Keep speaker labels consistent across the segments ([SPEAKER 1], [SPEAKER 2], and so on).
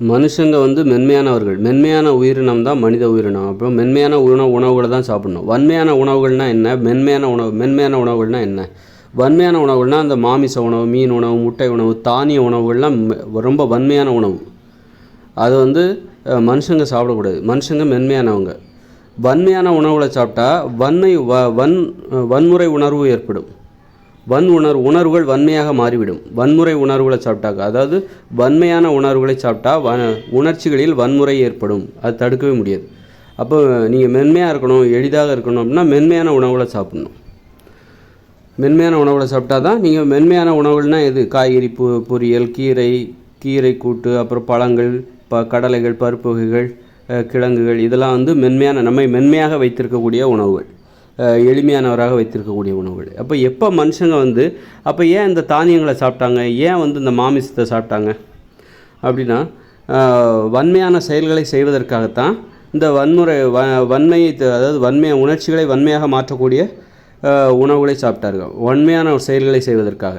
[SPEAKER 1] மனுஷங்க வந்து மென்மையானவர்கள். மென்மையான உயிரினம் தான் மனித உயிரினம். அப்புறம் மென்மையான உணவு உணவுகளை தான் சாப்பிடணும். வன்மையான உணவுகள்னால் என்ன? மென்மையான உணவு மென்மையான உணவுகள்னால் என்ன? வன்மையான உணவுகள்னால் அந்த மாமிச உணவு மீன் உணவு முட்டை உணவு தானிய உணவுகள்லாம் மெ- ரொம்ப வன்மையான உணவு. அது வந்து மனுஷங்க சாப்பிடக்கூடாது. மனுஷங்க மென்மையானவங்க. வன்மையான உணவுகளை சாப்பிட்டா வன்மை வ வன் வன்முறை உணர்வு ஏற்படும். வன் உணர்வு உணர்வுகள் வன்மையாக மாறிவிடும். வன்முறை உணர்வுகளை சாப்பிட்டாக்க அதாவது வன்மையான உணர்வுகளை சாப்பிட்டா வ உணர்ச்சிகளில் வன்முறை ஏற்படும். அது தடுக்கவே முடியாது. அப்போ நீங்கள் மென்மையாக இருக்கணும் எளிதாக இருக்கணும் அப்படின்னா மென்மையான உணவுகளை சாப்பிடணும். மென்மையான உணவுகளை சாப்பிட்டா தான் நீங்கள் மென்மையான உணவுகள்னால் எது? காய்கறி பொ பொரியல் கீரை கீரை கூட்டு அப்புறம் பழங்கள் ப கடலைகள் பருப்பு வகைகள் கிழங்குகள் இதெல்லாம் வந்து மென்மையான நம்மை மென்மையாக வைத்திருக்கக்கூடிய உணவுகள். எளிமையானவராக வைத்திருக்கக்கூடிய உணவுகள். அப்போ எப்போ மனுஷங்க வந்து அப்போ ஏன் இந்த தானியங்களை சாப்பிட்டாங்க? ஏன் வந்து இந்த மாமிசத்தை சாப்பிட்டாங்க? அப்படின்னா வன்மையான செயல்களை செய்வதற்காகத்தான் இந்த வன்முறை வ வன்மையை அதாவது வன்மைய உணர்ச்சிகளை வன்மையாக மாற்றக்கூடிய உணவுகளை சாப்பிட்டார்கள். வன்மையான செயல்களை செய்வதற்காக.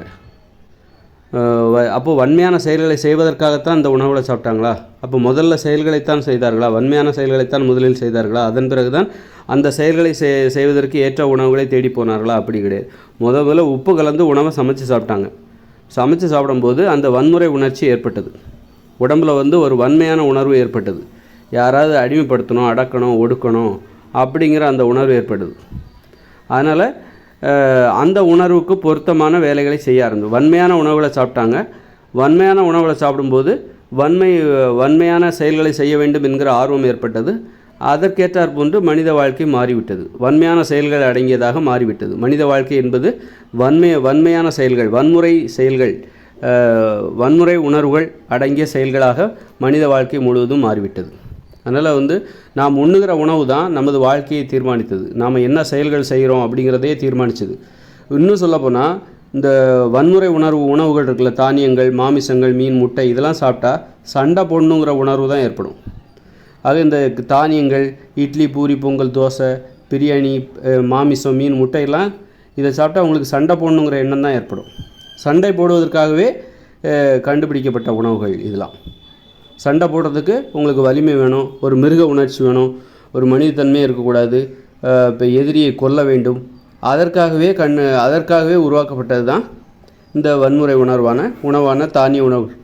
[SPEAKER 1] வ- அப்போ வன்மையான செயல்களை செய்வதற்காகத்தான் இந்த உணவுகளை சாப்பிட்டாங்களா? அப்போ முதல்ல செயல்களைத்தான் செய்தார்களா? வன்மையான செயல்களைத்தான் முதலில் செய்தார்களா? அதன் பிறகுதான் அந்த செயல்களை செய் செய்வதற்கு ஏற்ற உணவுகளை தேடி போனார்களா? அப்படி கிடையாது. முத முதல்ல உப்பு கலந்து உணவை சமைச்சு சாப்பிட்டாங்க. சமைச்சு சாப்பிடும்போது அந்த வன்முறை உணர்ச்சி ஏற்பட்டது. உடம்புல வந்து ஒரு வன்மையான உணர்வு ஏற்பட்டது. யாராவது அடிமைப்படுத்தணும் அடக்கணும் ஒடுக்கணும் அப்படிங்கிற அந்த உணர்வு ஏற்பட்டது. அதனால் அந்த உணர்வுக்கு பொருத்தமான வேலைகளை செய்ய ஆரம்பிச்சு வன்மையான உணவுகளை சாப்பிட்டாங்க. வன்மையான உணவுகளை சாப்பிடும்போது வன்மை வன்மையான செயல்களை செய்ய வேண்டும் என்கிற ஆர்வம் ஏற்பட்டது. அதற்கேற்றாற் போன்று மனித வாழ்க்கை மாறிவிட்டது. வன்மையான செயல்கள் அடங்கியதாக மாறிவிட்டது. மனித வாழ்க்கை என்பது வன்மை வன்மையான செயல்கள் வன்முறை செயல்கள் வன்முறை உணர்வுகள் அடங்கிய செயல்களாக மனித வாழ்க்கை முழுவதும் மாறிவிட்டது. அதனால் வந்து நாம் உண்ணுகிற உணவு தான் நமது வாழ்க்கையை தீர்மானித்தது. நாம் என்ன செயல்கள் செய்கிறோம் அப்படிங்கிறதே தீர்மானிச்சது. இன்னும் சொல்லப்போனால் இந்த வன்முறை உணர்வு உணவுகள் இருக்குல்ல தானியங்கள் மாமிசங்கள் மீன் முட்டை இதெல்லாம் சாப்பிட்டா சண்டை போடணுங்கிற உணர்வு தான் ஏற்படும். அது இந்த தானியங்கள் இட்லி பூரி பொங்கல் தோசை பிரியாணி மாமிசம் மீன் முட்டையெல்லாம் இதை சாப்பிட்டா உங்களுக்கு சண்டை போடணுங்கிற எண்ணம் தான் ஏற்படும். சண்டை போடுவதற்காகவே கண்டுபிடிக்கப்பட்ட உணவுகள் இதெல்லாம். சண்டை போடுறதுக்கு உங்களுக்கு வலிமை வேணும் ஒரு மிருக உணர்ச்சி வேணும் ஒரு மனிதத்தன்மை இருக்கக்கூடாது இப்போ எதிரியை கொல்ல வேண்டும். அதற்காகவே கண் அதற்காகவே உருவாக்கப்பட்டது தான் இந்த வன்முறை உணர்வான உணவான தானிய உணவுகள்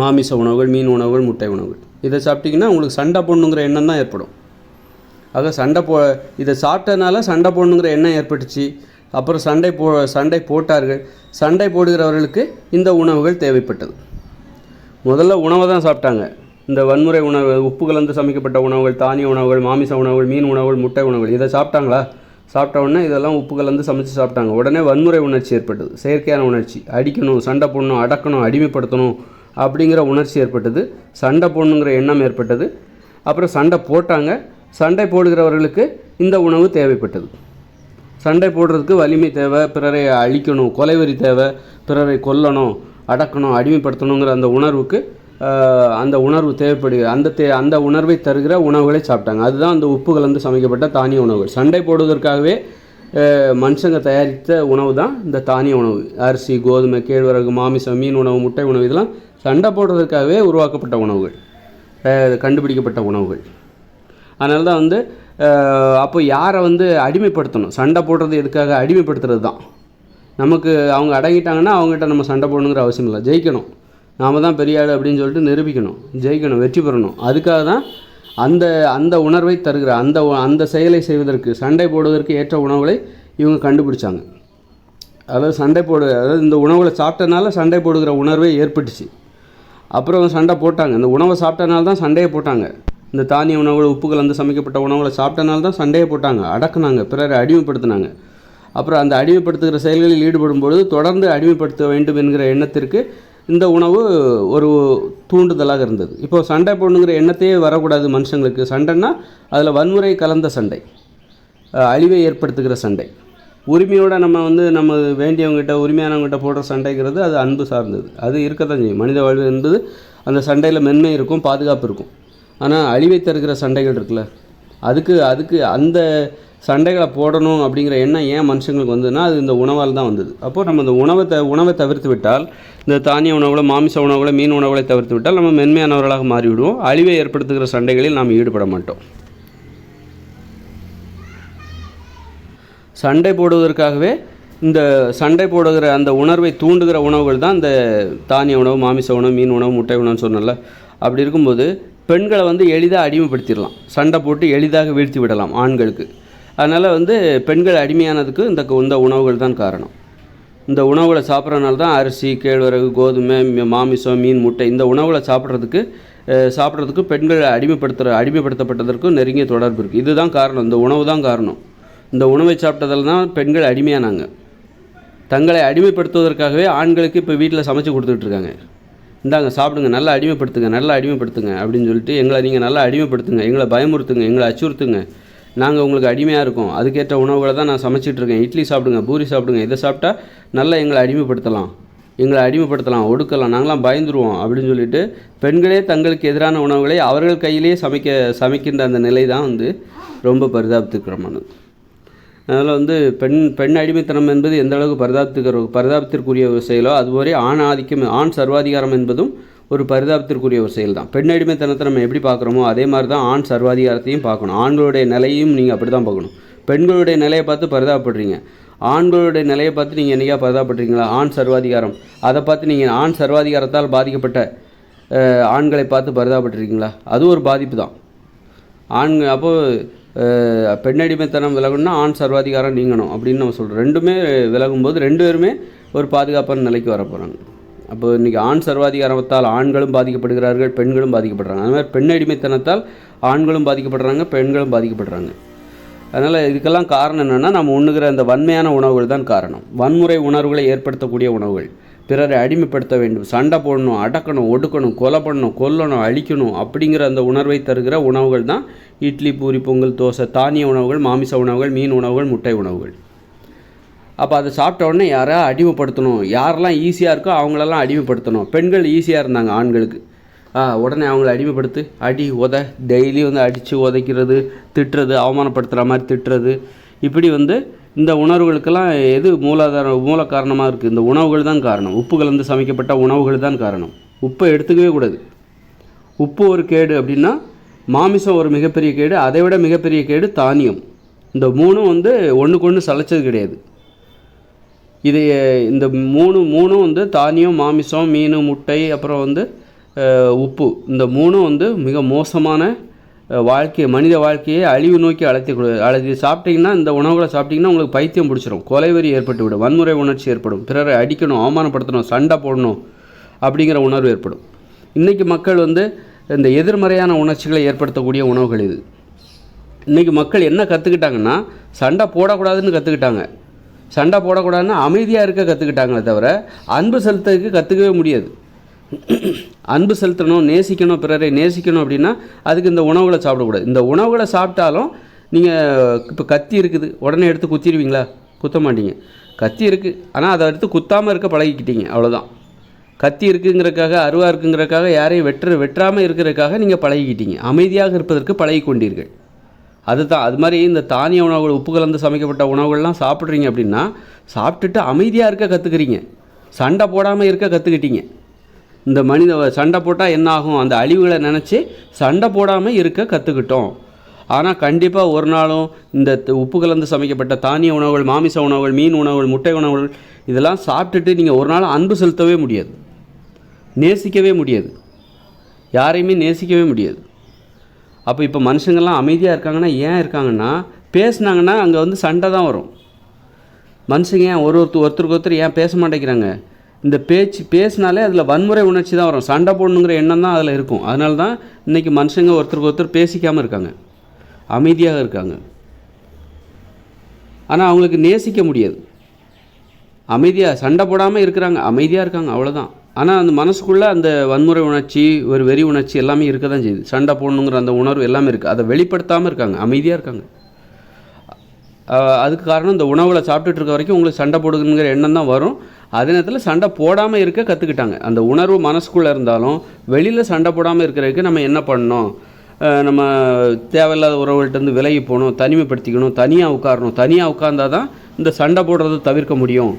[SPEAKER 1] மாமிச உணவுகள் மீன் உணவுகள் முட்டை உணவுகள். இதை சாப்பிட்டிங்கன்னா உங்களுக்கு சண்டை போடணுங்கிற எண்ணம் தான் ஏற்படும். ஆக சண்டை போ இதை சாப்பிட்டனால சண்டை போடணுங்கிற எண்ணம் ஏற்பட்டுச்சு. அப்புறம் சண்டை போ சண்டை போட்டார்கள். சண்டை போடுகிறவர்களுக்கு இந்த உணவுகள் தேவைப்பட்டது. முதல்ல உணவை தான் சாப்பிட்டாங்க. இந்த வன்முறை உணவு உப்பு கலந்து சமைக்கப்பட்ட உணவுகள் தானிய உணவுகள் மாமிச உணவுகள் மீன் உணவுகள் முட்டை உணவுகள் இதை சாப்பிட்டாங்களா? சாப்பிட்ட உடனே இதெல்லாம் உப்பு கலந்து சமைச்சு சாப்பிட்டாங்க. உடனே வன்முறை உணர்ச்சி ஏற்பட்டது. செயற்கையான உணர்ச்சி. அடிக்கணும் சண்டை போடணும் அடக்கணும் அடிமைப்படுத்தணும் அப்படிங்கிற உணர்ச்சி ஏற்பட்டது. சண்டை போடணுங்கிற எண்ணம் ஏற்பட்டது. அப்புறம் சண்டை போட்டாங்க. சண்டை போடுகிறவர்களுக்கு இந்த உணவு தேவைப்பட்டது. சண்டை போடுறதுக்கு வலிமை தேவை பிறரை அழிக்கணும் கொலைவெறி தேவை பிறரை கொல்லணும் அடக்கணும் அடிமைப்படுத்தணுங்கிற அந்த உணர்வுக்கு அந்த உணர்வு தேவைப்படுகிறது அந்த தே அந்த உணர்வை தருகிற உணவுகளை சாப்பிட்டாங்க. அதுதான் அந்த உப்பு கலந்து சமைக்கப்பட்ட தானிய உணவுகள். சண்டை போடுவதற்காகவே மனுஷங்க தயாரித்த உணவு தான் இந்த தானிய உணவு. அரிசி கோதுமை கேழ்வரகு மாமிசம் மீன் உணவு முட்டை உணவு இதெல்லாம் சண்டை போடுறதுக்காகவே உருவாக்கப்பட்ட உணவுகள். கண்டுபிடிக்கப்பட்ட உணவுகள். அதனால தான் வந்து அப்போ யாரை வந்து அடிமைப்படுத்தணும்? சண்டை போடுறது எதுக்காக? அடிமைப்படுத்துறது தான் நமக்கு அவங்க அடங்கிட்டாங்கன்னா அவங்ககிட்ட நம்ம சண்டை போடணுங்கிற அவசியம் இல்லை. ஜெயிக்கணும். நாம தான் பெரிய ஆள் அப்படின்னு சொல்லிட்டு நிரூபிக்கணும். ஜெயிக்கணும் வெற்றி பெறணும். அதுக்காக தான் அந்த அந்த உணர்வை தருகிற அந்த அந்த செயலை செய்வதற்கு சண்டை போடுவதற்கு ஏற்ற உணவுகளை இவங்க கண்டுபிடிச்சாங்க. அதாவது சண்டை போடு அதாவது இந்த உணவுகளை சாப்பிட்டனால சண்டை போடுகிற உணர்வே ஏற்பட்டுச்சு. அப்புறம் சண்டை போட்டாங்க. இந்த உணவை சாப்பிட்டனால தான் சண்டையை போட்டாங்க. இந்த தானிய உணவுகள் உப்பு கலந்து சமைக்கப்பட்ட உணவுகளை சாப்பிட்டனால தான் சண்டையை போட்டாங்க. அடக்குனாங்க. பிறரை அடிமைப்படுத்தினாங்க. அப்புறம் அந்த அடிமைப்படுத்துகிற செயல்களில் ஈடுபடும் பொழுது தொடர்ந்து அடிமைப்படுத்த வேண்டும் என்கிற எண்ணத்திற்கு இந்த உணவு ஒரு தூண்டுதலாக இருந்தது. இப்போ சண்டை போடணுங்கிற எண்ணத்தையே வரக்கூடாது மனுஷங்களுக்கு. சண்டைன்னா அதில் வன்முறை கலந்த சண்டை. அழிவை ஏற்படுத்துகிற சண்டை. உரிமையோடு நம்ம வந்து நம்ம வேண்டியவங்ககிட்ட உரிமையானவங்ககிட்ட போடுற சண்டைங்கிறது அது அன்பு சார்ந்தது. அது இருக்கத்தான் செய்யும். மனித வாழ்வு என்பது அந்த சண்டையில் மென்மை இருக்கும் பாதுகாப்பு இருக்கும். ஆனால் அழிவை தருகிற சண்டைகள் இருக்குல்ல. அதுக்கு அதுக்கு அந்த சண்டைகளை போடணும் அப்படிங்கிற எண்ணம் ஏன் மனுஷங்களுக்கு வந்ததுன்னா அது இந்த உணவால் தான் வந்தது. அப்போது நம்ம இந்த உணவை த உணவை தவிர்த்து விட்டால் இந்த தானிய உணவுகளை மாமிச உணவுகளை மீன் உணவுகளை தவிர்த்து விட்டால் நம்ம மென்மையானவர்களாக மாறிவிடுவோம். அழிவை ஏற்படுத்துகிற சண்டைகளில் நாம் ஈடுபட மாட்டோம். சண்டை போடுவதற்காகவே இந்த சண்டை போடுகிற அந்த உணர்வை தூண்டுகிற உணவுகள் தான் இந்த தானிய உணவு மாமிச உணவு மீன் உணவு முட்டை உணவுன்னு சொன்னல அப்படி இருக்கும்போது பெண்களை வந்து எளிதாக அடிமைப்படுத்திடலாம். சண்டை போட்டு எளிதாக வீழ்த்தி விடலாம் ஆண்களுக்கு. அதனால் வந்து பெண்கள் அடிமையானதுக்கு இந்த இந்த உணவுகள் தான் காரணம். இந்த உணவுகளை சாப்பிட்றதுனால தான் அரிசி கேழ்வரகு கோதுமை மாமிசம் மீன் முட்டை இந்த உணவுகளை சாப்பிட்றதுக்கு சாப்பிட்றதுக்கு பெண்கள் அடிமைப்படுத்துகிற அடிமைப்படுத்தப்பட்டதற்கும் நெருங்கிய தொடர்பு இருக்குது இதுதான் காரணம். இந்த உணவு தான் காரணம். இந்த உணவை சாப்பிட்டதில் தான் பெண்கள் அடிமையானாங்க. தங்களை அடிமைப்படுத்துவதற்காகவே ஆண்களுக்கு இப்போ வீட்டில் சமைச்சு கொடுத்துட்ருக்காங்க. இந்தாங்க சாப்பிடுங்க நல்லா அடிமைப்படுத்துங்க நல்லா அடிமைப்படுத்துங்க அப்படின்னு சொல்லிட்டு எங்களை நீங்கள் நல்லா அடிமைப்படுத்துங்க எங்களை பயமுறுத்துங்க எங்களை அச்சுறுத்துங்க. நாங்கள் உங்களுக்கு அடிமையாக இருக்கோம். அதுக்கேற்ற உணவுகளை தான் நான் சமைச்சிட்டு இருக்கேன். இட்லி சாப்பிடுங்க பூரி சாப்பிடுங்க இதை சாப்பிட்டா நல்லா எங்களை அடிமைப்படுத்தலாம். எங்களை அடிமைப்படுத்தலாம் ஒடுக்கலாம் நாங்களாம் பயந்துருவோம் அப்படின்னு சொல்லிட்டு பெண்களே தங்களுக்கு எதிரான உணவுகளை அவர்கள் கையிலேயே சமைக்க சமைக்கின்ற அந்த நிலை தான் வந்து ரொம்ப பரிதாபத்துக்கிறமானது அதனால் வந்து பெண் பெண் அடிமைத்தனம் என்பது எந்த அளவுக்கு பரிதாபத்துக்கிற பரிதாபத்திற்குரிய செயலோ அதுவரை ஆண் ஆதிக்கம் ஆண் சர்வாதிகாரம் என்பதும் ஒரு பரிதாபத்திற்குரிய ஒரு செயல் தான். பெண் அடிமைத்தனத்தை நம்ம எப்படி பார்க்குறோமோ அதே மாதிரி தான் ஆண் சர்வாதிகாரத்தையும் பார்க்கணும். ஆண்களுடைய நிலையும் நீங்கள் அப்படி தான் பார்க்கணும். பெண்களுடைய நிலையை பார்த்து பரிதாபப்படுறீங்க. ஆண்களுடைய நிலையை பார்த்து நீங்கள் என்னைக்கா பரிதாபப்படுறீங்களா? ஆண் சர்வாதிகாரம். அதை பார்த்து நீங்கள் ஆண் சர்வாதிகாரத்தால் பாதிக்கப்பட்ட ஆண்களை பார்த்து பரிதாபப்பட்டிருக்கீங்களா அது ஒரு பாதிப்பு தான். ஆண் அப்போது பெண்ணடிமைத்தனம் விலகணும்னா ஆண் சர்வாதிகாரம் நீங்கணும் அப்படின்னு நம்ம சொல்கிறோம் ரெண்டுமே விலகும்போது ரெண்டு பேருமே ஒரு பாதுகாப்பான நிலைக்கு வர போகிறாங்க அப்போ இன்றைக்கி ஆண் சர்வாதிகாரத்தால் ஆண்களும் பாதிக்கப்படுகிறார்கள் பெண்களும் பாதிக்கப்படுறாங்க. அது மாதிரி பெண் அடிமைத்தனத்தால் ஆண்களும் பாதிக்கப்படுறாங்க பெண்களும் பாதிக்கப்படுறாங்க. அதனால் இதுக்கெல்லாம் காரணம் என்னென்னா நம்ம உண்ணுகிற அந்த வன்மையான உணவுகள் தான் காரணம். வன்முறை உணர்வுகளை ஏற்படுத்தக்கூடிய உணவுகள். பிறரை அடிமைப்படுத்த வேண்டும் சண்டை போடணும் அடக்கணும் ஒடுக்கணும் கொலை பண்ணணும் கொல்லணும் அழிக்கணும் அப்படிங்கிற அந்த உணர்வை தருகிற உணவுகள் தான் இட்லி பூரி பொங்கல் தோசை தானிய உணவுகள் மாமிச உணவுகள் மீன் உணவுகள் முட்டை உணவுகள். அப்போ அதை சாப்பிட்ட உடனே யாரை அடிமைப்படுத்தணும்? யாரெல்லாம் ஈஸியாக இருக்கோ அவங்களெல்லாம் அடிமைப்படுத்தணும். பெண்கள் ஈஸியாக இருந்தாங்க ஆண்களுக்கு. உடனே அவங்கள அடிமைப்படுத்து. அடி உத. டெய்லி வந்து அடித்து உதைக்கிறது திட்டுறது அவமானப்படுத்துகிற மாதிரி திட்டுறது. இப்படி வந்து இந்த உணர்வுகளுக்கெல்லாம் எது மூலாதார மூல காரணமாக இருக்குது இந்த உணவுகள் தான் காரணம். உப்பு கலந்து சமைக்கப்பட்ட உணவுகள் தான் காரணம். உப்பை எடுத்துக்கவே கூடாது. உப்பு ஒரு கேடு அப்படின்னா மாமிசம் ஒரு மிகப்பெரிய கேடு அதை விட மிகப்பெரிய கேடு தானியம். இந்த மூணும் வந்து ஒன்றுக்கு ஒன்று சளைச்சது கிடையாது. இது இந்த மூணு மூணும் வந்து தானியம் மாமிசம் மீன் முட்டை அப்புறம் வந்து உப்பு. இந்த மூணும் வந்து மிக மோசமான வாழ்க்கையை மனித வாழ்க்கையை அழிவு நோக்கி அழைத்து அழைத்து சாப்பிட்டீங்கன்னா இந்த உணவுகளை சாப்பிட்டீங்கன்னா உங்களுக்கு பைத்தியம் பிடிச்சிரும். கொலைவெறி ஏற்பட்டு விடும் வன்முறை உணர்ச்சி ஏற்படும். பிறரை அடிக்கணும் அவமானப்படுத்தணும் சண்டை போடணும் அப்படிங்கிற உணர்வு ஏற்படும். இன்றைக்கி மக்கள் வந்து இந்த எதிர்மறையான உணர்ச்சிகளை ஏற்படுத்தக்கூடிய உணவுகள் இது. இன்றைக்கி மக்கள் என்ன கற்றுக்கிட்டாங்கன்னா சண்டை போடக்கூடாதுன்னு கற்றுக்கிட்டாங்க சண்டை போடக்கூடாதுன்னா அமைதியாக இருக்க கற்றுக்கிட்டாங்களே தவிர அன்பு செலுத்துறதுக்கு கற்றுக்கவே முடியாது. அன்பு செலுத்தணும் நேசிக்கணும் பிறரை நேசிக்கணும் அப்படின்னா அதுக்கு இந்த உணவுகளை சாப்பிடக்கூடாது. இந்த உணவுகளை சாப்பிட்டாலும் நீங்கள் இப்போ கத்தி இருக்குது உடனே எடுத்து குத்திடுவீங்களா? குத்த மாட்டீங்க. கத்தி இருக்குது ஆனால் அதை எடுத்து குத்தாமல் இருக்க பழகிக்கிட்டீங்க அவ்வளோதான் கத்தி இருக்குங்கிறக்காக அருவா இருக்குங்கிறக்காக யாரையும் வெட்டுற வெட்டாமல் இருக்கிறதுக்காக நீங்கள் பழகிக்கிட்டீங்க. அமைதியாக இருப்பதற்கு பழகி கொண்டீர்கள் அதுதான். அது மாதிரி இந்த தானிய உணவுகள் உப்பு கலந்து சமைக்கப்பட்ட உணவுகள்லாம் சாப்பிட்றீங்க அப்படின்னா சாப்பிட்டுட்டு அமைதியாக இருக்க கற்றுக்குறீங்க சண்டை போடாமல் இருக்க கற்றுக்கிட்டீங்க இந்த மனித சண்டை போட்டால் என்ன ஆகும் அந்த அழிவுகளை நினச்சி சண்டை போடாமல் இருக்க கற்றுக்கிட்டோம் ஆனால் கண்டிப்பாக ஒரு நாளும் இந்த உப்பு கலந்து சமைக்கப்பட்ட தானிய உணவுகள் மாமிச உணவுகள் மீன் உணவுகள் முட்டை உணவுகள் இதெல்லாம் சாப்பிட்டுட்டு நீங்கள் ஒரு நாள் அன்பு செலுத்தவே முடியாது. நேசிக்கவே முடியாது. யாரையுமே நேசிக்கவே முடியாது. அப்போ இப்போ மனுஷங்கள்லாம் அமைதியாக இருக்காங்கன்னா ஏன் இருக்காங்கன்னா பேசுனாங்கன்னா அங்கே வந்து சண்டை தான் வரும். மனுஷங்க ஏன் ஒரு ஒருத்தர் ஒருத்தருக்கு ஒருத்தர் ஏன் பேச மாட்டேங்கிறாங்க? இந்த பேச்சு பேசினாலே அதில் வன்முறை உணர்ச்சி தான் வரும். சண்டை போடணுங்கிற எண்ணம் தான் அதில் இருக்கும். அதனால தான் இன்றைக்கி மனுஷங்க ஒருத்தருக்கு ஒருத்தர் பேசிக்காமல் இருக்காங்க. அமைதியாக இருக்காங்க. ஆனால் அவங்களுக்கு நேசிக்க முடியாது. அமைதியாக சண்டை போடாமல் இருக்கிறாங்க. அமைதியாக இருக்காங்க. அவ்வளோதான் ஆனால் அந்த மனசுக்குள்ளே அந்த வன்முறை உணர்ச்சி ஒரு வெறி உணர்ச்சி எல்லாமே இருக்க தான் செய்யுது. சண்டை போடணுங்கிற அந்த உணர்வு எல்லாமே இருக்குது அதை வெளிப்படுத்தாமல் இருக்காங்க. அமைதியாக இருக்காங்க. அதுக்கு காரணம் இந்த உணவில் சாப்பிட்டுட்டு இருக்க வரைக்கும் உங்களுக்கு சண்டை போடுங்கிற எண்ணம் தான் வரும். அதே நேரத்தில் சண்டை போடாமல் இருக்க கற்றுக்கிட்டாங்க அந்த உணர்வு மனசுக்குள்ளே இருந்தாலும் வெளியில் சண்டை போடாமல் இருக்கிறதுக்கு நம்ம என்ன பண்ணணும்? நம்ம தேவையில்லாத உறவுகள்கிட்டருந்து விலகி போகணும் தனிமைப்படுத்திக்கணும் தனியாக உட்காரணும். தனியாக உட்கார்ந்தா தான் இந்த சண்டை போடுறதை தவிர்க்க முடியும்.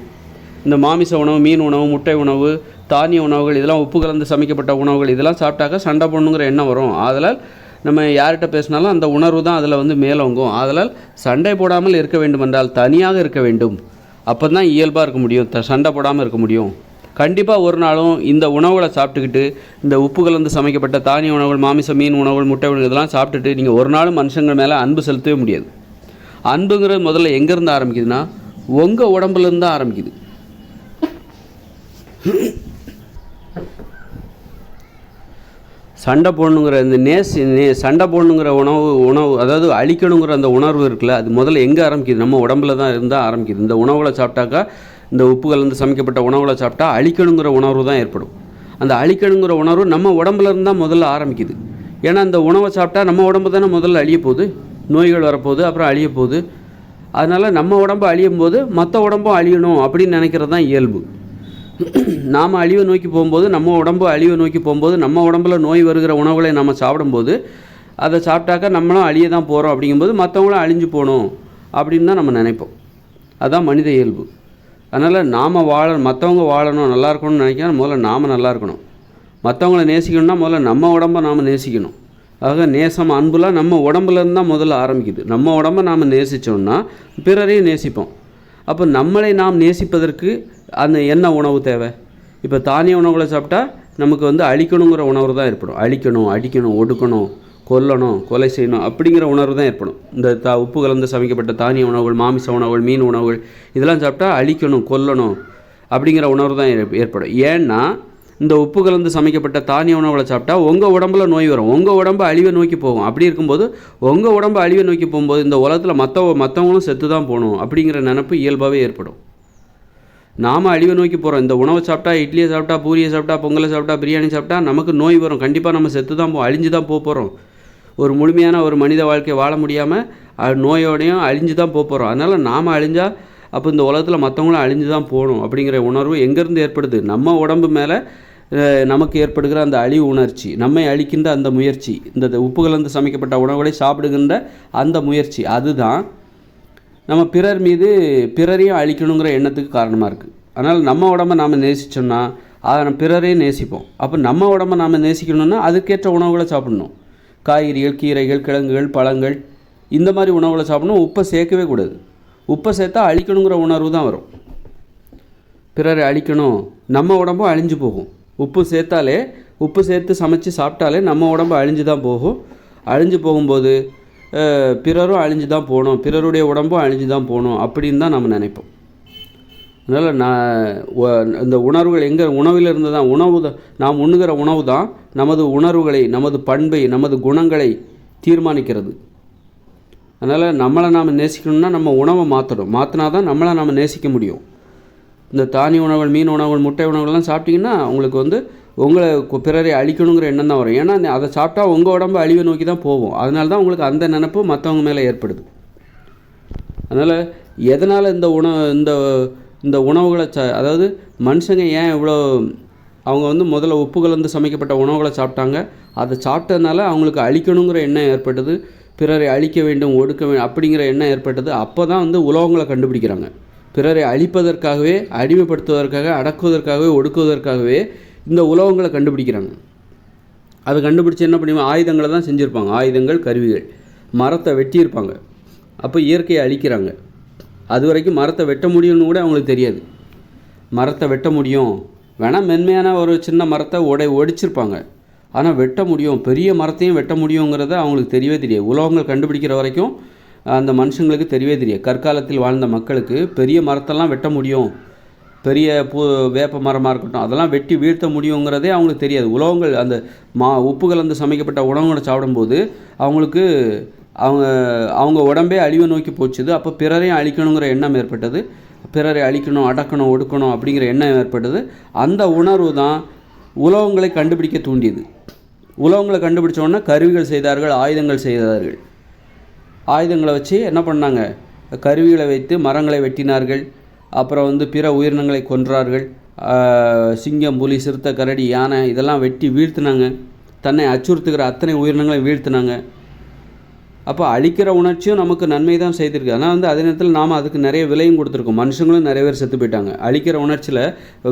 [SPEAKER 1] இந்த மாமிச உணவு மீன் உணவு முட்டை உணவு தானிய உணவுகள் இதெல்லாம் உப்பு கலந்து சமைக்கப்பட்ட உணவுகள் இதெல்லாம் சாப்பிட்டாக்க சண்டை போடணுங்கிற எண்ணம் வரும். ஆதலால் நம்ம யார்கிட்ட பேசினாலும் அந்த உணர்வு தான் அதில் வந்து மேலோங்கும். ஆதலால் சண்டை போடாமல் இருக்க வேண்டுமென்றால் தனியாக இருக்க வேண்டும். அப்போ தான் இயல்பாக இருக்க முடியும். த சண்டை போடாமல் இருக்க முடியும். கண்டிப்பாக ஒரு நாளும் இந்த உணவுகளை சாப்பிட்டுக்கிட்டு இந்த உப்பு கலந்து சமைக்கப்பட்ட தானிய உணவுகள் மாமிசம் மீன் உணவுகள் முட்டை உணவு இதெல்லாம் சாப்பிட்டுட்டு நீங்கள் ஒரு நாளும் மனுஷங்கள் மேலே அன்பு செலுத்தவே முடியாது. அன்புங்கிறது முதல்ல எங்கேருந்து ஆரம்பிக்குதுன்னா உங்கள் உடம்புலேருந்து தான் ஆரம்பிக்குது. சண்டை போடணுங்கிற இந்த நேசி நே சண்டை போடணுங்கிற உணவு உணவு அதாவது அழிக்கணுங்கிற அந்த உணர்வு இருக்குல்ல அது முதல்ல எங்கே ஆரம்பிக்குது? நம்ம உடம்புல தான் இருந்தால் ஆரம்பிக்குது. இந்த உணவுகளை சாப்பிட்டாக்கா இந்த உப்பு கலந்து சமைக்கப்பட்ட உணவுகளை சாப்பிட்டா அழிக்கணுங்கிற உணர்வு தான் ஏற்படும். அந்த அழிக்கணுங்கிற உணர்வு நம்ம உடம்புல இருந்தால் முதல்ல ஆரம்பிக்குது. ஏன்னா அந்த உணவை சாப்பிட்டா நம்ம உடம்பு தானே முதல்ல அழிய போகுது? நோய்கள் வரப்போகுது அப்புறம் அழிய போகுது. அதனால் நம்ம உடம்பு அழியும் போது மற்ற உடம்பும் அழியணும் அப்படின்னு நினைக்கிறது தான் இயல்பு. நாம் அழிவை நோக்கி போகும்போது நம்ம உடம்பு அழிவை நோக்கி போகும்போது நம்ம உடம்புல நோய் வருகிற உணவுகளை நம்ம சாப்பிடும்போது அதை சாப்பிட்டாக்கா நம்மளும் அழிய தான் போகிறோம் அப்படிங்கும்போது மற்றவங்களும் அழிஞ்சு போகணும் அப்படின்னு தான் நம்ம நினைப்போம். அதுதான் மனித இயல்பு. அதனால் நாம் வாழ மற்றவங்க வாழணும் நல்லா இருக்கணும்னு நினைக்கிறோம் முதல்ல நாம் நல்லா இருக்கணும். மற்றவங்கள நேசிக்கணும்னா முதல்ல நம்ம உடம்ப நாம் நேசிக்கணும். ஆக நேசம் அன்புலாம் நம்ம உடம்புலேருந்து தான் முதல்ல ஆரம்பிக்குது. நம்ம உடம்ப நாம் நேசித்தோம்னா பிறரையும் நேசிப்போம். அப்போ நம்மளை நாம் நேசிப்பதற்கு அந்த என்ன உணவு தேவை? இப்போ தானிய உணவுகளை சாப்பிட்டா நமக்கு வந்து அழிக்கணுங்கிற உணர்வு தான் ஏற்படும். அழிக்கணும் அடிக்கணும் ஒடுக்கணும் கொல்லணும் கொலை செய்யணும் அப்படிங்கிற உணர்வு தான் ஏற்படும். இந்த த உப்பு கலந்து சமைக்கப்பட்ட தானிய உணவுகள் மாமிச உணவுகள் மீன் உணவுகள் இதெல்லாம் சாப்பிட்டா அழிக்கணும் கொல்லணும் அப்படிங்கிற உணர்வு தான் ஏற்ப- ஏற்படும். ஏன்னா இந்த உப்பு கலந்து சமைக்கப்பட்ட தானிய உணவுகளை சாப்பிட்டா உங்கள் உடம்புல நோய் வரும். உங்கள் உடம்பு அழிவை நோக்கி போகும். அப்படி இருக்கும்போது உங்கள் உடம்பு அழிவை நோக்கி போகும்போது இந்த உலகத்தில் மற்ற மற்றவங்களும் செத்து தான் போகணும் அப்படிங்கிற நினப்பு இயல்பாகவே ஏற்படும். நாம் அழிவை நோக்கி போகிறோம் இந்த உணவை சாப்பிட்டா இட்லியை சாப்பிட்டா பூரியை சாப்பிட்டா பொங்கலை சாப்பிட்டா பிரியாணி சாப்பிட்டா நமக்கு நோய் வரும். கண்டிப்பாக நம்ம செத்து தான் போ அழிஞ்சு தான் போக போகிறோம் ஒரு முழுமையான ஒரு மனித வாழ்க்கையை வாழ முடியாமல் நோயோடையும் அழிஞ்சு தான் போக போகிறோம் அதனால் நாம் அழிஞ்சால் அப்போ இந்த உலகத்தில் மற்றவங்களும் அழிஞ்சு தான் போகணும் அப்படிங்கிற உணர்வு எங்கேருந்து ஏற்படுது? நம்ம உடம்பு மேலே நமக்கு ஏற்படுகிற அந்த அழிவு உணர்ச்சி நம்மை அழிக்கின்ற அந்த முயற்சி இந்த உப்பு கலந்து சமைக்கப்பட்ட உணவுகளை சாப்பிடுகின்ற அந்த முயற்சி அதுதான் நம்ம பிறர் மீது பிறரையும் அழிக்கணுங்கிற எண்ணத்துக்கு காரணமாக இருக்குது அதனால் நம்ம உடம்ப நாம் நேசிச்சோம்னா அதை நம்ம பிறரையும் நேசிப்போம். அப்போ நம்ம உடம்ப நாம் நேசிக்கணும்னா அதுக்கேற்ற உணவுகளை சாப்பிடணும். காய்கறிகள் கீரைகள் கிழங்குகள் பழங்கள் இந்த மாதிரி உணவுகளை சாப்பிடணும். உப்பை சேர்க்கவே கூடாது. உப்பை சேர்த்தா அழிக்கணுங்கிற உணர்வு தான் வரும். பிறரை அழிக்கணும் நம்ம உடம்பும் அழிஞ்சு போகும். உப்பு சேர்த்தாலே உப்பு சேர்த்து சமைச்சு சாப்பிட்டாலே நம்ம உடம்பு அழிஞ்சு தான் போகும். அழிஞ்சு போகும்போது பிறரும் அழிஞ்சு தான் போகணும். பிறருடைய உடம்பும் அழிஞ்சு தான் போகணும் அப்படின்னு தான் நம்ம நினைப்போம். அதனால் நான் இந்த உணர்வுகள் எங்கே உணவிலிருந்து தான் உணவு தான் நாம் உண்ணுகிற உணவு தான் நமது உணர்வுகளை நமது பண்பை நமது குணங்களை தீர்மானிக்கிறது. அதனால் நம்மளை நாம் நேசிக்கணும்னா நம்ம உணவை மாற்றணும் மாற்றினா தான் நம்மளை நாம் நேசிக்க முடியும். இந்த தானிய உணவுகள் மீன் உணவுகள் முட்டை உணவுகள்லாம் சாப்பிட்டீங்கன்னா உங்களுக்கு வந்து உங்களை பிறரை அழிக்கணுங்கிற எண்ணம் தான் வரும். ஏன்னா அதை சாப்பிட்டா உங்கள் உடம்பு அழிவை நோக்கி தான் போகும். அதனால தான் உங்களுக்கு அந்த நினப்பு மற்றவங்க மேலே ஏற்படுது. அதனால் எதனால் இந்த உணவு இந்த இந்த உணவுகளை ச அதாவது மனுஷங்க ஏன் இவ்வளோ அவங்க வந்து முதல்ல உப்பு கலந்து சமைக்கப்பட்ட உணவுகளை சாப்பிட்டாங்க. அதை சாப்பிட்டதுனால அவங்களுக்கு அழிக்கணுங்கிற எண்ணம் ஏற்பட்டது. பிறரை அழிக்க வேண்டும் ஒடுக்க வேண்டும் அப்படிங்கிற எண்ணம் ஏற்பட்டது. அப்போ தான் வந்து உலகங்களை கண்டுபிடிக்கிறாங்க. பிறரை அழிப்பதற்காகவே அடிமைப்படுத்துவதற்காக அடக்குவதற்காகவே ஒடுக்குவதற்காகவே இந்த உலகங்களை கண்டுபிடிக்கிறாங்க. அதை கண்டுபிடிச்சி என்ன பண்ணுவோம் ஆயுதங்களை தான் செஞ்சுருப்பாங்க. ஆயுதங்கள் கருவிகள். மரத்தை வெட்டியிருப்பாங்க. அப்போ இயற்கையை அழிக்கிறாங்க. அது வரைக்கும் மரத்தை வெட்ட முடியும்னு கூட அவங்களுக்கு தெரியாது. மரத்தை வெட்ட முடியும். வேணால் மென்மையான ஒரு சின்ன மரத்தை உடை ஒடிச்சிருப்பாங்க. ஆனால் வெட்ட முடியும். பெரிய மரத்தையும் வெட்ட முடியுங்கிறத அவங்களுக்கு தெரியவே தெரியாது. உலகங்கள் கண்டுபிடிக்கிற வரைக்கும் அந்த மனுஷங்களுக்கு தெரியவே தெரியாது. கற்காலத்தில் வாழ்ந்த மக்களுக்கு பெரிய மரத்தெல்லாம் வெட்ட முடியும். பெரிய பூ வேப்ப மரமாக இருக்கட்டும் அதெல்லாம் வெட்டி வீழ்த்த முடியுங்கிறதே அவங்களுக்கு தெரியாது. உலகங்கள் அந்த மா உப்பு கலந்து சமைக்கப்பட்ட உணவுகளை சாப்பிடும்போது அவங்களுக்கு அவங்க அவங்க உடம்பே அழிவை நோக்கி போச்சுது. அப்போ பிறரையும் அழிக்கணுங்கிற எண்ணம் ஏற்பட்டது. பிறரை அழிக்கணும் அடக்கணும் ஒடுக்கணும் அப்படிங்கிற எண்ணம் ஏற்பட்டது. அந்த உணர்வு தான் உலகங்களை கண்டுபிடிக்க தூண்டியது. உலகங்களை கண்டுபிடிச்சோன்னா கருவிகள் செய்தார்கள் ஆயுதங்கள் செய்தார்கள். ஆயுதங்களை வச்சு என்ன பண்ணாங்க? கருவிகளை வைத்து மரங்களை வெட்டினார்கள். அப்புறம் வந்து பிற உயிரினங்களை கொன்றார்கள். சிங்கம் புலி சிறுத்தை கரடி யானை இதெல்லாம் வெட்டி வீழ்த்தினாங்க. தன்னை அச்சுறுத்துகிற அத்தனை உயிரினங்களை வீழ்த்தினாங்க. அப்போ அழிக்கிற உணர்ச்சியும் நமக்கு நன்மை தான் செய்திருக்கு. ஆனால் வந்து அதே நேரத்தில் நாம் அதுக்கு நிறைய விலையும் கொடுத்துருக்கோம். மனுஷங்களும் நிறைய பேர் செத்து போயிட்டாங்க. அழிக்கிற உணர்ச்சியில்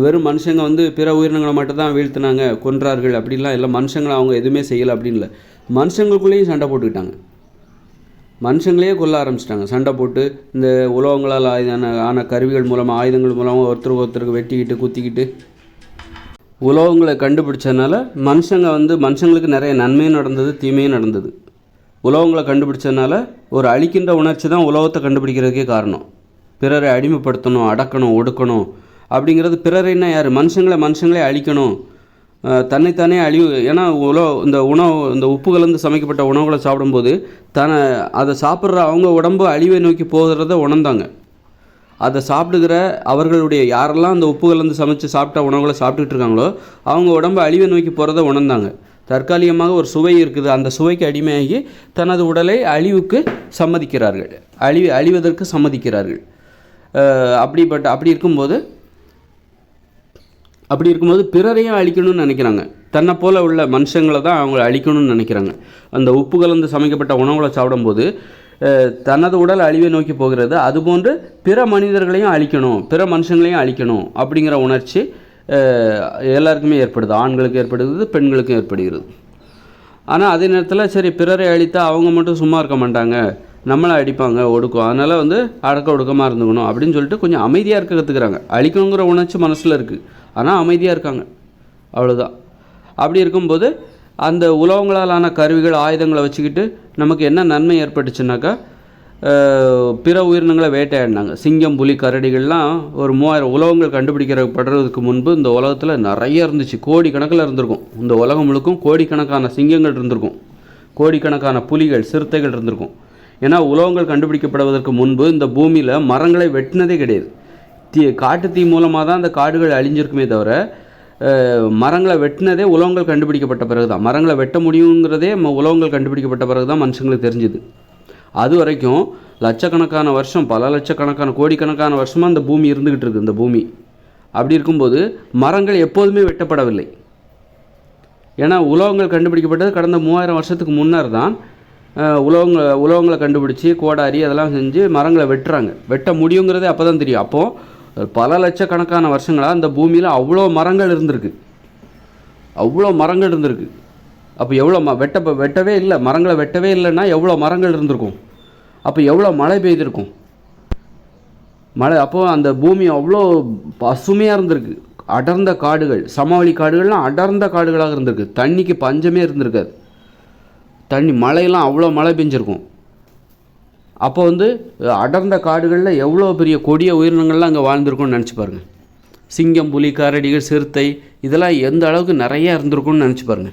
[SPEAKER 1] வெறும் மனுஷங்க வந்து பிற உயிரினங்களை மட்டும் தான் வீழ்த்தினாங்க கொன்றார்கள் அப்படின்லாம் இல்லை. மனுஷங்களை அவங்க எதுவுமே செய்யலை அப்படின்னு இல்லை. மனுஷங்களுக்குள்ளேயும் சண்டை போட்டுக்கிட்டாங்க. மனுஷங்களையே கொல்ல ஆரம்பிச்சிட்டாங்க. சண்டை போட்டு இந்த உலோகங்களால் ஆயுதான ஆன கருவிகள் மூலமாக ஆயுதங்கள் மூலமாக ஒருத்தருக்கு ஒருத்தருக்கு வெட்டிக்கிட்டு குத்திக்கிட்டு உலோகங்களை கண்டுபிடிச்சதுனால மனுஷங்க வந்து மனுஷங்களுக்கு நிறைய நன்மையும் நடந்தது தீமையும் நடந்தது. உலோகங்களை கண்டுபிடிச்சதுனால ஒரு அழிக்கின்ற உணர்ச்சி தான் உலோகத்தை கண்டுபிடிக்கிறதுக்கே காரணம். பிறரை அடிமைப்படுத்தணும் அடக்கணும் ஒடுக்கணும். அப்படிங்கிறது பிறரைன்னா யார்? மனுஷங்களை மனுஷங்களே அழிக்கணும். தன்னைத்தானே அழிவு ஏன்னா உலோ இந்த உணவு இந்த உப்பு கலந்து சமைக்கப்பட்ட உணவுகளை சாப்பிடும்போது தன்னை அதை சாப்பிட்ற அவங்க உடம்பு அழிவை நோக்கி போகிறத உணர்ந்தாங்க. அதை சாப்பிடுகிற அவர்களுடைய யாரெல்லாம் அந்த உப்பு கலந்து சமைச்சு சாப்பிட்ட உணவுகளை சாப்பிட்டுட்டு இருக்காங்களோ அவங்க உடம்பு அழிவை நோக்கி போகிறத உணர்ந்தாங்க. தற்காலிகமாக ஒரு சுவை இருக்குது. அந்த சுவைக்கு அடிமையாகி தனது உடலை அழிவுக்கு சம்மதிக்கிறார்கள். அழி அழிவதற்கு சம்மதிக்கிறார்கள். அப்படிப்பட்ட அப்படி இருக்கும்போது அப்படி இருக்கும்போது பிறரையும் அழிக்கணும்னு நினைக்கிறாங்க. தன்னை போல உள்ள மனுஷங்களை தான் அவங்களை அழிக்கணும்னு நினைக்கிறாங்க. அந்த உப்பு கலந்து சமைக்கப்பட்ட உணவுகளை சாப்பிடும்போது தனது உடல் அழிவை நோக்கி போகிறது. அதுபோன்று பிற மனிதர்களையும் அழிக்கணும் பிற மனுஷங்களையும் அழிக்கணும் அப்படிங்கிற உணர்ச்சி எல்லாருக்குமே ஏற்படுது. ஆண்களுக்கு ஏற்படுகிறது பெண்களுக்கும் ஏற்படுகிறது. ஆனால் அதே நேரத்தில் சரி பிறரை அழித்தா அவங்க மட்டும் சும்மா இருக்க மாட்டாங்க. நம்மளை அடிப்பாங்க ஒடுக்கும். அதனால் வந்து அடக்க ஒடுக்கமாக இருந்துக்கணும் அப்படின்னு சொல்லிட்டு கொஞ்சம் அமைதியாக இருக்க கற்றுக்குறாங்க அழிக்கணுங்கிற உணர்ச்சி மனசில் இருக்குது ஆனால் அமைதியாக இருக்காங்க. அவ்வளோதான் அப்படி இருக்கும்போது அந்த உலகங்களாலான கருவிகள் ஆயுதங்களை வச்சுக்கிட்டு நமக்கு என்ன நன்மை ஏற்பட்டுச்சுனாக்கா பிற உயிரினங்களை வேட்டையாடினாங்க. சிங்கம் புலி கரடிகள்லாம் ஒரு மூவாயிரம் உலகங்கள் கண்டுபிடிக்கிறப்படுறதுக்கு முன்பு இந்த உலகத்தில் நிறைய இருந்துச்சு. கோடி கணக்கில் இருந்திருக்கும். இந்த உலகம் முழுக்கும் கோடிக்கணக்கான சிங்கங்கள் இருந்திருக்கும். கோடிக்கணக்கான புலிகள் சிறுத்தைகள் இருந்திருக்கும். ஏன்னா உலோகங்கள் கண்டுபிடிக்கப்படுவதற்கு முன்பு இந்த பூமியில் மரங்களை வெட்டினதே கிடையாது. தீ காட்டு தீ மூலமாக தான் அந்த காடுகள் அழிஞ்சிருக்குமே தவிர மரங்களை வெட்டினதே உலகங்கள் கண்டுபிடிக்கப்பட்ட பிறகு தான் மரங்களை வெட்ட முடியுங்கிறதே ம- கண்டுபிடிக்கப்பட்ட பிறகு தான் மனுஷங்களுக்கு தெரிஞ்சுது. அது வரைக்கும் லட்சக்கணக்கான வருஷம் பல லட்சக்கணக்கான கோடிக்கணக்கான வருஷமாக இந்த பூமி இருந்துக்கிட்டு இருக்குது இந்த பூமி. அப்படி இருக்கும்போது மரங்கள் எப்போதுமே வெட்டப்படவில்லை. ஏன்னா உலோகங்கள் கண்டுபிடிக்கப்பட்டது கடந்த மூவாயிரம் வருஷத்துக்கு முன்னர் தான் அஹ், உலோகங்க உலோகங்களை கண்டுபிடிச்சி கோடாரி அதெல்லாம் செஞ்சு மரங்களை வெட்டுறாங்க. வெட்ட முடியுங்கிறதே அப்போ தான் தெரியும். அப்போது பல லட்சக்கணக்கான வருஷங்களாக அந்த பூமியில் அவ்வளோ மரங்கள் இருந்திருக்கு. அவ்வளோ மரங்கள் இருந்திருக்கு. அப்போ எவ்வளோ ம வெட்ட வெட்டவே இல்லை. மரங்களை வெட்டவே இல்லைன்னா எவ்வளோ மரங்கள் இருந்திருக்கும்? அப்போ எவ்வளோ மழை பெய்திருக்கும்? மழை அப்போது அந்த பூமி அவ்வளோ பசுமையாக இருந்திருக்கு. அடர்ந்த காடுகள் சமவெளி காடுகள்லாம் அடர்ந்த காடுகளாக இருந்திருக்கு. தண்ணிக்கு பஞ்சமே இருந்திருக்காது. தண்ணி மழையெல்லாம் அவ்வளோ மழை பெஞ்சிருக்கும். அப்போ வந்து அடர்ந்த காடுகளில் எவ்வளோ பெரிய கொடிய உயிரினங்கள்லாம் அங்கே வாழ்ந்திருக்கும்னு நினச்சி பாருங்கள் சிங்கம் புலி கரடிகள் சிறுத்தை இதெல்லாம் எந்த அளவுக்கு நிறையா இருந்திருக்கும்னு நினச்சி பாருங்க.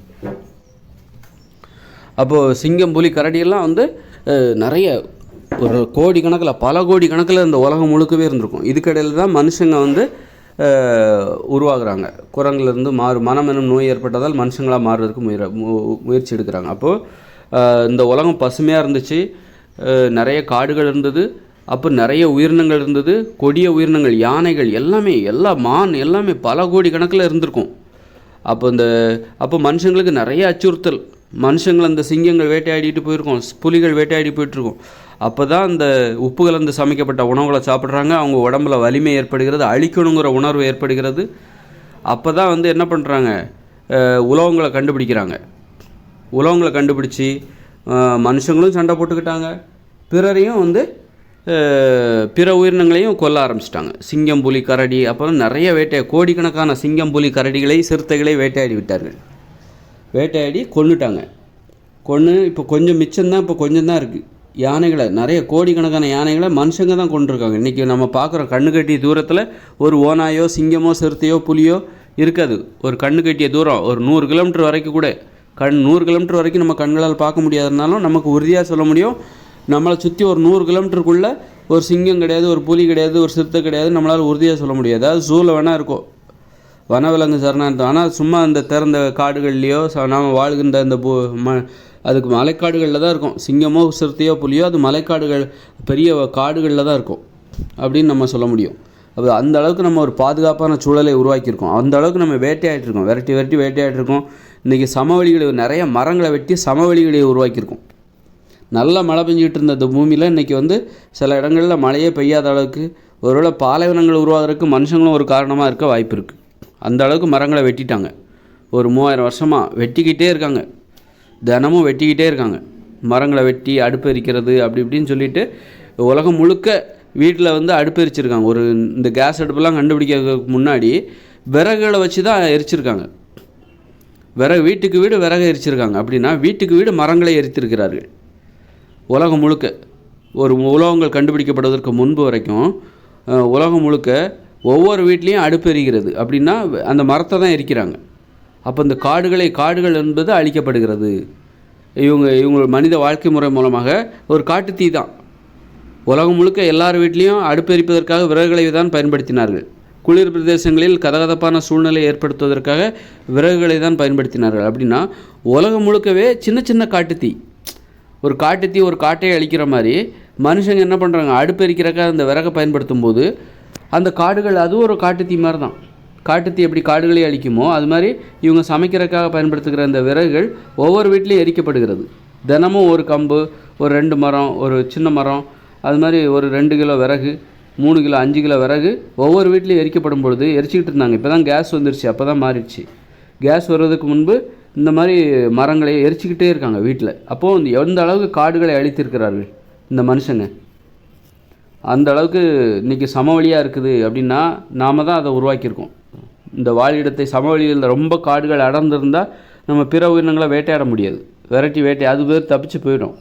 [SPEAKER 1] அப்போது சிங்கம் புலி கரடியெல்லாம் வந்து நிறைய ஒரு கோடி கணக்கில் பல கோடி கணக்கில் இந்த உலகம் முழுக்கவே இருந்திருக்கும். இதுக்கடையில் தான் மனுஷங்க வந்து உருவாகிறாங்க உருவாகுறாங்க. குரங்குலேருந்து மாறு மனம் எனும் நோய் ஏற்பட்டதால் மனுஷங்களாக மாறுறதுக்கு முயற மு- முயற்சி எடுக்கிறாங்க. அப்போது இந்த உலகம் பசுமையாக இருந்துச்சு. நிறைய காடுகள் இருந்தது. அப்போ நிறைய உயிரினங்கள் இருந்தது. கொடிய உயிரினங்கள் யானைகள் எல்லாமே எல்லா மான் எல்லாமே பல கோடி கணக்கில் இருந்திருக்கும். அப்போ இந்த அப்போ மனுஷங்களுக்கு நிறைய அச்சுறுத்தல். மனுஷங்களை அந்த சிங்கங்கள் வேட்டையாடிட்டு போயிருக்கோம். புலிகள் வேட்டையாடி போயிட்டுருக்கோம். அப்போ தான் அந்த உப்பு கலந்து சமைக்கப்பட்ட உணவுகளை சாப்பிட்றாங்க. அவங்க உடம்புல வலிமை ஏற்படுகிறது அழிக்கணுங்கிற உணர்வு ஏற்படுகிறது. அப்போ தான் வந்து என்ன பண்ணுறாங்க உலகங்களை கண்டுபிடிக்கிறாங்க. உலகங்களை கண்டுபிடிச்சி மனுஷங்களும் சண்டை போட்டுக்கிட்டாங்க. பிறரையும் வந்து பிற உயிரினங்களையும் கொல்ல ஆரம்பிச்சிட்டாங்க. சிங்கம் புலி கரடி அப்புறம் நிறைய வேட்டை கோடிக்கணக்கான சிங்கம் புலி கரடிகளை சிறுத்தைகளை வேட்டையாடி விட்டார்கள். வேட்டையாடி கொண்டுட்டாங்க கொன்று இப்போ கொஞ்சம் மிச்சம்தான் இப்போ கொஞ்சம் தான் இருக்குது யானைகளை நிறைய கோடிக்கணக்கான யானைகளை மனுஷங்க தான் கொண்டிருக்காங்க இன்றைக்கி நம்ம பார்க்குறோம் கண்ணு கட்டிய தூரத்தில் ஒரு ஓனாயோ சிங்கமோ சிறுத்தையோ புலியோ இருக்காது. ஒரு கண்ணு கட்டிய தூரம் ஒரு நூறு கிலோமீட்டர் வரைக்கும் கூட கண் நூறு கிலோமீட்டர் வரைக்கும் நம்ம கண்களால் பார்க்க முடியாதனாலும் நமக்கு உறுதியாக சொல்ல முடியும். நம்மளை சுற்றி ஒரு நூறு கிலோமீட்டருக்குள்ளே ஒரு சிங்கம் கிடையாது ஒரு புலி கிடையாது ஒரு சிறுத்தை கிடையாது நம்மளால் உறுதியாக சொல்ல முடியாது. அதாவது ஜூவில் வேணால் இருக்கும். வனவிலங்கு சரணாலயம் ஆனால் சும்மா அந்த திறந்த காடுகள்லையோ ச- நாம வாழ்கின்ற இந்த பூ ம அதுக்கு மலைக்காடுகளில் தான் இருக்கும். சிங்கமோ சிறுத்தையோ புலியோ அது மலைக்காடுகள் பெரிய காடுகளில் தான் இருக்கும். அப்படின்னு நம்ம சொல்ல முடியும். அது அந்த அளவுக்கு நம்ம ஒரு பாதுகாப்பான சூழலை உருவாக்கியிருக்கோம். அந்த அளவுக்கு நம்ம வேட்டையாடிட்டுருக்கோம் விரட்டி விரட்டி வேட்டையாடிட்டுருக்கோம் இன்றைக்கி சமவெளிகளை நிறைய மரங்களை வெட்டி சமவெளிகளை உருவாக்கியிருக்கோம். நல்ல மழை பெஞ்சிக்கிட்டு இருந்த இந்த பூமியில் இன்றைக்கி வந்து சில இடங்களில் மழையே பெய்யாத அளவுக்கு ஒருவேளை பாலைவனங்கள் உருவாகிறதுக்கு மனுஷங்களும் ஒரு காரணமாக இருக்க வாய்ப்பு இருக்குது அந்த அளவுக்கு மரங்களை வெட்டிட்டாங்க. ஒரு மூவாயிரம் வருஷமாக வெட்டிக்கிட்டே இருக்காங்க. தினமும் வெட்டிக்கிட்டே இருக்காங்க. மரங்களை வெட்டி அடுப்பு எரிக்கிறது அப்படி இப்படின்னு சொல்லிட்டு உலகம் முழுக்க வீட்டில் வந்து அடுப்பு எரிச்சிருக்காங்க ஒரு இந்த கேஸ் அடுப்புலாம் கண்டுபிடிக்கிறதுக்கு முன்னாடி விறகுகளை வச்சு தான் எரிச்சிருக்காங்க. விறகு வீட்டுக்கு வீடு விறகு எரிச்சிருக்காங்க. அப்படின்னா வீட்டுக்கு வீடு மரங்களை எரித்திருக்கிறார்கள். உலகம் முழுக்க ஒரு உலோகங்கள் கண்டுபிடிக்கப்படுவதற்கு முன்பு வரைக்கும் உலகம் முழுக்க ஒவ்வொரு வீட்லேயும் அடுப்பு எரிகிறது. அப்படின்னா அந்த மரத்தை தான் எரிக்கிறாங்க. அப்போ இந்த காடுகளை காடுகள் என்பது அழிக்கப்படுகிறது. இவங்க இவங்க மனித வாழ்க்கை முறை மூலமாக ஒரு காட்டுத்தீ தான். உலகம் முழுக்க எல்லார் வீட்லேயும் அடுப்பு எரிப்பதற்காக விறகுகளை தான் பயன்படுத்தினார்கள். குளிர் பிரதேசங்களில் கதகதப்பான சூழ்நிலை ஏற்படுத்துவதற்காக விறகுகளை தான் பயன்படுத்தினார்கள். அப்படின்னா உலகம் முழுக்கவே சின்ன சின்ன காட்டுத்தீ. ஒரு காட்டுத்தீ ஒரு காட்டையை அழிக்கிற மாதிரி மனுஷங்க என்ன பண்ணுறாங்க அடுப்பு எரிக்கிறக்க அந்த விறகை பயன்படுத்தும் போது அந்த காடுகள் அதுவும் ஒரு காட்டுத்தீ மாதிரி தான் காட்டுத்தீ எப்படி காடுகளை அழிக்குமோ அது மாதிரி இவங்க சமைக்கிறதுக்காக பயன்படுத்துகிற அந்த விறகுகள் ஒவ்வொரு வீட்லேயும் எரிக்கப்படுகிறது. தினமும் ஒரு கம்பு ஒரு ரெண்டு மரம் ஒரு சின்ன மரம் அது மாதிரி ஒரு ரெண்டு கிலோ விறகு மூணு கிலோ அஞ்சு கிலோ விறகு ஒவ்வொரு வீட்லேயும் எரிக்கப்படும் பொழுது எரிச்சிக்கிட்டு இருந்தாங்க. இப்போ தான் கேஸ் வந்துருச்சு. அப்போ தான் மாறிடுச்சு. கேஸ் வர்றதுக்கு முன்பு இந்த மாதிரி மரங்களை எரிச்சிக்கிட்டே இருக்காங்க வீட்டில் அப்போது வந்து எந்த அளவுக்கு காடுகளை அழித்திருக்கிறார்கள் இந்த மனுஷங்க? அந்த அளவுக்கு இன்றைக்கி சமவெளியாக இருக்குது அப்படின்னா நாம் தான் அதை உருவாக்கியிருக்கோம். இந்த வாழிடத்தை சமவெளியில் ரொம்ப காடுகள் அடர்ந்திருந்தால் நம்ம பிற உயிரினங்களை வேட்டையாட முடியாது. விரட்டி வேட்டை அது பேர் தப்பிச்சு போயிடும்.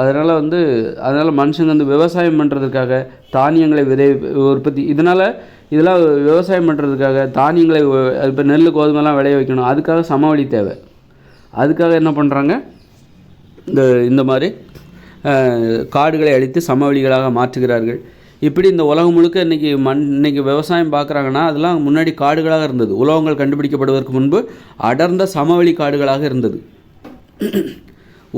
[SPEAKER 1] அதனால் வந்து அதனால் மனுஷங்க வந்து விவசாயம் பண்ணுறதுக்காக தானியங்களை விதை உற்பத்தி இதனால் இதெல்லாம் விவசாயம் பண்ணுறதுக்காக தானியங்களை இப்போ நெல் கோதுமைலாம் விளைய வைக்கணும். அதுக்காக சமவெளி தேவை. அதுக்காக என்ன பண்ணுறாங்க இந்த இந்த மாதிரி காடுகளை அழித்து சமவெளிகளாக மாற்றுகிறார்கள். இப்படி இந்த உலகம் முழுக்க இன்றைக்கி மண் இன்றைக்கி விவசாயம் பார்க்குறாங்கன்னா அதெல்லாம் முன்னாடி காடுகளாக இருந்தது. உலகங்கள் கண்டுபிடிக்கப்படுவதற்கு முன்பு அடர்ந்த சமவெளி காடுகளாக இருந்தது.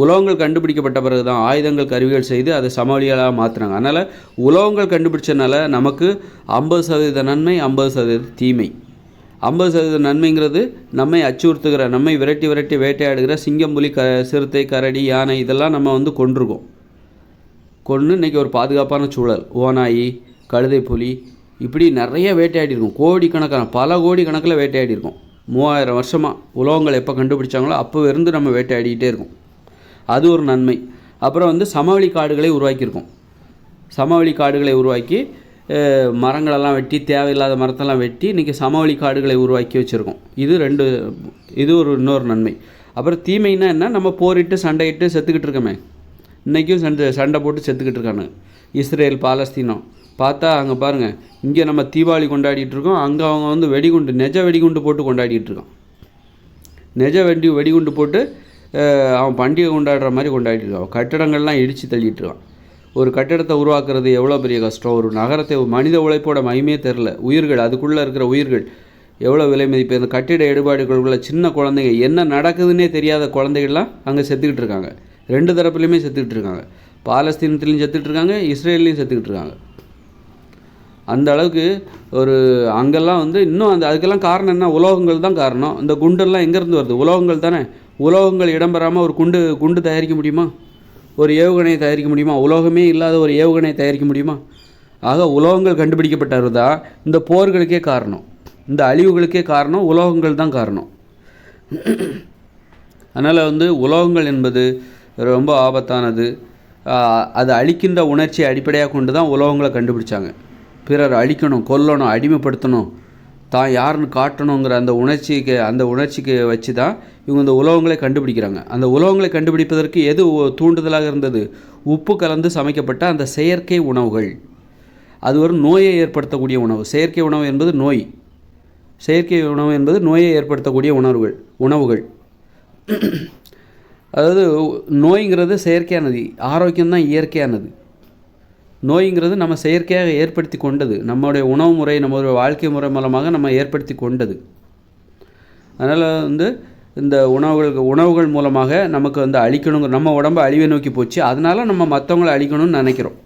[SPEAKER 1] உலோகங்கள் கண்டுபிடிக்கப்பட்ட பிறகு தான் ஆயுதங்கள் கருவிகள் செய்து அதை சமவெளிகளாக மாற்றுறாங்க அதனால் உலோகங்கள் கண்டுபிடிச்சனால நமக்கு ஐம்பது சதவீத நன்மை ஐம்பது சதவீத தீமை. ஐம்பது சதவீத நன்மைங்கிறது நம்மை அச்சுறுத்துகிற நம்மை விரட்டி விரட்டி வேட்டையாடுகிற சிங்கம் புலி க சிறுத்தை கரடி யானை இதெல்லாம் நம்ம வந்து கொண்டிருக்கோம் கொன்று இன்றைக்கி ஒரு பாதுகாப்பான சூழல். ஓநாயி கழுதை புலி இப்படி நிறைய வேட்டையாடிருக்கோம் கோடிக்கணக்கான பல கோடி கணக்கில் வேட்டையாடிருக்கோம் மூவாயிரம் வருஷமாக உலோகங்கள் எப்போ கண்டுபிடிச்சாங்களோ அப்போ இருந்து நம்ம வேட்டையாடிக்கிட்டே இருக்கோம். அது ஒரு நன்மை. அப்புறம் வந்து சமவெளி காடுகளை உருவாக்கியிருக்கோம். சமவெளி காடுகளை உருவாக்கி மரங்களெல்லாம் வெட்டி தேவையில்லாத மரத்தெல்லாம் வெட்டி இன்றைக்கி சமவெளி காடுகளை உருவாக்கி வச்சுருக்கோம். இது ரெண்டு இது ஒரு இன்னொரு நன்மை. அப்புறம் தீமைன்னா என்ன? நம்ம போரிட்டு சண்டையிட்டு செத்துக்கிட்டு இருக்கோமே. இன்றைக்கும் சண்டை சண்டை போட்டு செத்துக்கிட்டு இருக்காங்க இஸ்ரேல் பாலஸ்தீனம் பார்த்தா அங்கே பாருங்கள் இங்கே நம்ம தீபாவளி கொண்டாடிட்டு இருக்கோம். அங்கே அவங்க வந்து வெடிகுண்டு நெஜ வெடிகுண்டு போட்டு கொண்டாடிட்டு இருக்கோம் நெஜ வெடி வெடிகுண்டு போட்டு அவன் பண்டிகை கொண்டாடுற மாதிரி கொண்டாடிட்டு இருக்கான். கட்டடங்கள்லாம் இடித்து தள்ளிட்டுருவான் ஒரு கட்டடத்தை உருவாக்குறது எவ்வளோ பெரிய கஷ்டம்? ஒரு நகரத்தை மனித உழைப்போட மகிமே தெரில உயிர்கள் அதுக்குள்ளே இருக்கிற உயிர்கள். எவ்வளோ விலை மதிப்பு? இந்த கட்டிட எடுபாடுகளுக்குள்ள சின்ன குழந்தைங்க என்ன நடக்குதுன்னே தெரியாத குழந்தைகள்லாம் அங்கே செத்துக்கிட்டு இருக்காங்க. ரெண்டு தரப்புலையுமே செத்துக்கிட்டு இருக்காங்க. பாலஸ்தீனத்துலேயும் செத்துக்கிட்டு இருக்காங்க இஸ்ரேல்லையும் செத்துக்கிட்டு இருக்காங்க. அந்த அளவுக்கு ஒரு அங்கெல்லாம் வந்து இன்னும் அந்த அதுக்கெல்லாம் காரணம் என்ன? உலோகங்கள் தான் காரணம். இந்த குண்டெல்லாம் எங்கேருந்து வருது? உலோகங்கள் தானே. உலோகங்கள் இடம்பெறாமல் ஒரு குண்டு குண்டு தயாரிக்க முடியுமா? ஒரு ஏவுகணையை தயாரிக்க முடியுமா? உலோகமே இல்லாத ஒரு ஏவுகணையை தயாரிக்க முடியுமா? ஆக உலோகங்கள் கண்டுபிடிக்கப்பட்டது தான் இந்த போர்களுக்கே காரணம். இந்த அழிவுகளுக்கே காரணம் உலோகங்கள் தான் காரணம். அதனால் வந்து உலோகங்கள் என்பது ரொம்ப ஆபத்தானது. அது அழிக்கின்ற உணர்ச்சியை அடிப்படையாக கொண்டு தான் உலோகங்களை கண்டுபிடிச்சாங்க. பிறர் அழிக்கணும் கொல்லணும் அடிமைப்படுத்தணும். தான் யாருன்னு காட்டணுங்கிற அந்த உணர்ச்சிக்கு அந்த உணர்ச்சிக்கு வச்சு தான் இவங்க இந்த உலோகங்களை கண்டுபிடிக்கிறாங்க. அந்த உலோகங்களை கண்டுபிடிப்பதற்கு எது தூண்டுதலாக இருந்தது? உப்பு கலந்து சமைக்கப்பட்ட அந்த செயற்கை உணவுகள். அது ஒரு நோயை ஏற்படுத்தக்கூடிய உணவு. செயற்கை உணவு என்பது நோய். செயற்கை உணவு என்பது நோயை ஏற்படுத்தக்கூடிய உணவுகள் உணவுகள். அதாவது நோய்ங்கிறது செயற்கையானது. ஆரோக்கியம்தான் இயற்கையானது. நோய்ங்கிறது நம்ம செயற்கையாக ஏற்படுத்தி கொண்டது. நம்மளுடைய உணவு முறை நம்மளுடைய வாழ்க்கை முறை மூலமாக நம்ம ஏற்படுத்தி கொண்டது. அதனால் வந்து இந்த உணவுகள் உணவுகள் மூலமாக நமக்கு வந்து அழிக்கணுங்கிற நம்ம உடம்பு அழிவை நோக்கி போச்சு. அதனால் நம்ம மற்றவங்களை அழிக்கணும்னு நினைக்கிறோம்.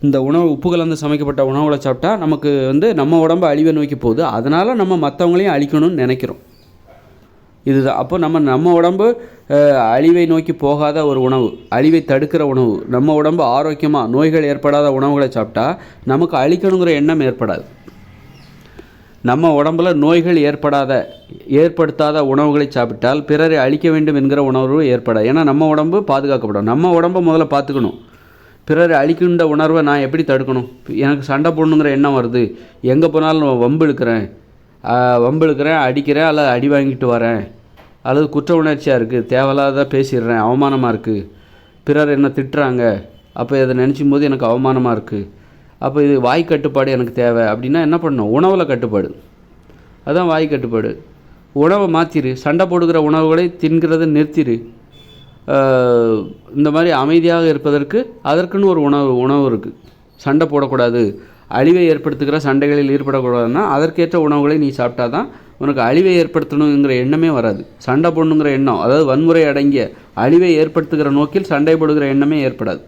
[SPEAKER 1] இந்த உணவு உப்பு கலந்து சமைக்கப்பட்ட உணவுகளை சாப்பிட்டா நமக்கு வந்து நம்ம உடம்பு அழிவை நோக்கி போகுது. அதனால் நம்ம மற்றவங்களையும் அழிக்கணும்னு நினைக்கிறோம். இதுதான். அப்போ நம்ம நம்ம உடம்பு அழிவை நோக்கி போகாத ஒரு உணவு அழிவை தடுக்கிற உணவு நம்ம உடம்பு ஆரோக்கியமாக நோய்கள் ஏற்படாத உணவுகளை சாப்பிட்டா நமக்கு அழிக்கணுங்கிற எண்ணம் ஏற்படாது. நம்ம உடம்புல நோய்கள் ஏற்படாத ஏற்படுத்தாத உணவுகளை சாப்பிட்டால் பிறரை அழிக்க வேண்டும் என்கிற உணர்வு ஏற்படாது. ஏன்னா நம்ம உடம்பு பாதுகாக்கப்படும். நம்ம உடம்பை முதல்ல பார்த்துக்கணும். பிறரை அழிக்கின்ற உணர்வை நான் எப்படி தடுக்கணும்? எனக்கு சண்டை போடணுங்கிற எண்ணம் வருது. எங்கே போனாலும் நான் வம்பு இழுக்கிறேன். ஆஹ், வம்பு அடிக்கிறேன் அல்லது அடி வாங்கிட்டு வரேன். அல்லது குற்ற உணர்ச்சியாக இருக்குது தேவையில்லாத பேசிடுறேன் அவமானமாக இருக்குது பிறர் என்ன திட்டுறாங்க அப்போ இதை நினச்சும் போது எனக்கு அவமானமாக இருக்குது அப்போ இது வாய் கட்டுப்பாடு எனக்கு தேவை. அப்படின்னா என்ன பண்ணணும்? உணவில் கட்டுப்பாடு. அதுதான் வாய் கட்டுப்பாடு. உணவை மாற்றிரு சண்டை போடுகிற உணவுகளை தின்கிறத நிறுத்திடு இந்த மாதிரி அமைதியாக இருப்பதற்கு அதற்குன்னு ஒரு உணவு உணவு இருக்குது சண்டை போடக்கூடாது. அழிவை ஏற்படுத்துகிற சண்டைகளில் ஈடுபடக்கூடாதுன்னா அதற்கேற்ற உணவுகளை நீ சாப்பிட்டா தான் உனக்கு அழிவை ஏற்படுத்தணுங்கிற எண்ணமே வராது. சண்டை போடணுங்கிற எண்ணம் அதாவது வன்முறை அடங்கிய அழிவை ஏற்படுத்துகிற நோக்கில் சண்டை போடுகிற எண்ணமே ஏற்படாது.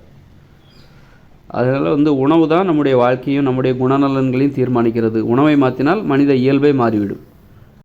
[SPEAKER 1] அதனால் வந்து உணவு தான் நம்முடைய வாழ்க்கையும் நம்முடைய குணநலன்களையும் தீர்மானிக்கிறது. உணவை மாற்றினால் மனித இயல்பே மாறிவிடும்.